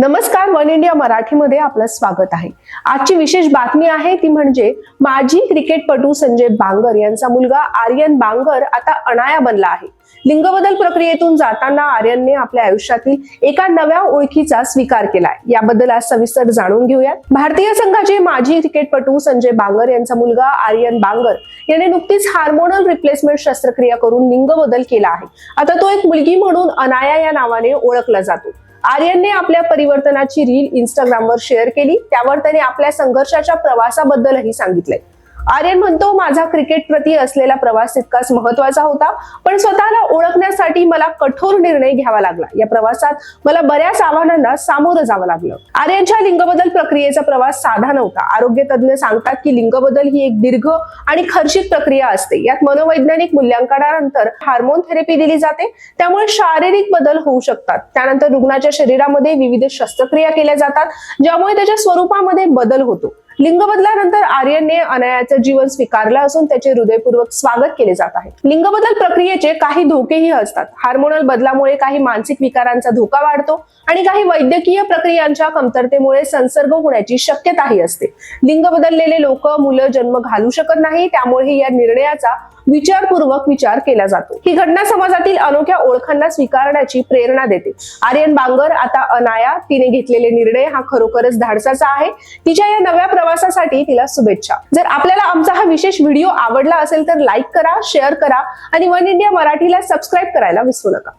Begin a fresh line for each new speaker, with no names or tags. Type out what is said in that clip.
नमस्कार one India मराठीमध्ये आपलं स्वागत आहे. आजची विशेष बातमी आहे ती म्हणजे माजी क्रिकेटपटू संजय बांगर यांचा मुलगा आर्यन बांगर आता अनाया बनला आहे. लिंगबदल प्रक्रियेतून जाताना आर्यनने आपल्या आयुष्यातील एका नव्या ओळखीचा स्वीकार केलाय. याबद्दल आज सविस्तर जाणून घेऊयात. भारतीय संघाचे माजी क्रिकेटपटू संजय बांगर यांचा मुलगा आर्यन बांगर याने नुकतीच हार्मोनल रिप्लेसमेंट शस्त्रक्रिया करून लिंगबदल केला आहे. आता तो एक मुलगी म्हणून अनाया या नावाने ओळखला जातो. आर्यनने आपल्या परिवर्तनाची रील इंस्टाग्रामवर शेअर केली. त्यावर त्याने आपल्या संघर्षाच्या प्रवासाबद्दलही सांगितलंय. आर्यन म्हणतो माझा क्रिकेट प्रती असलेला प्रवास तितकाच महत्त्वाचा होता पण स्वतःला ओळखण्यासाठी मला कठोर निर्णय घ्यावा लागला. या प्रवासात मला बऱ्याच आव्हानांना सामोरं जावं लागलं. आर्यनच्या लिंगबदल प्रक्रियेचा प्रवास साधा नव्हता. आरोग्य तज्ज्ञ सांगतात की लिंगबदल ही एक दीर्घ आणि खर्चिक प्रक्रिया असते. यात मनोवैज्ञानिक मूल्यांकनानंतर हार्मोन थेरपी दिली जाते. त्यामुळे शारीरिक बदल होऊ शकतात. त्यानंतर रुग्णाच्या शरीरामध्ये विविध शस्त्रक्रिया केल्या जातात ज्यामुळे त्याच्या स्वरूपामध्ये बदल होतो. लिंग बदलानंतर आर्यनने अनायाचं जीवन स्वीकारलं असून त्याचे हृदयपूर्वक स्वागत केले जात आहे. लिंग बदल प्रक्रियेचे काही धोकेही असतात. हार्मोनल बदलामुळे काही मानसिक विकारांचा धोका वाढतो आणि काही वैद्यकीय प्रक्रियांच्या कमतरतेमुळे संसर्ग होण्याची शक्यताही असते. लिंग बदललेले लोक मुलं जन्म घालू शकत नाही त्यामुळे या निर्णयाचा विचारपूर्वक विचार केला जातो. ही घटना समाजातील अनोख्या ओळखांना स्वीकारण्याची प्रेरणा देते. आर्यन बांगर आता अनाया तिने घेतलेले निर्णय हा खरोखरच धाडसाचा आहे. तिच्या या नव्या प्रवासासाठी तिला शुभेच्छा. जर आपल्याला आमचा हा विशेष व्हिडिओ आवडला असेल तर लाईक करा शेअर करा आणि वन इंडिया मराठीला सबस्क्राईब करायला विसरू नका.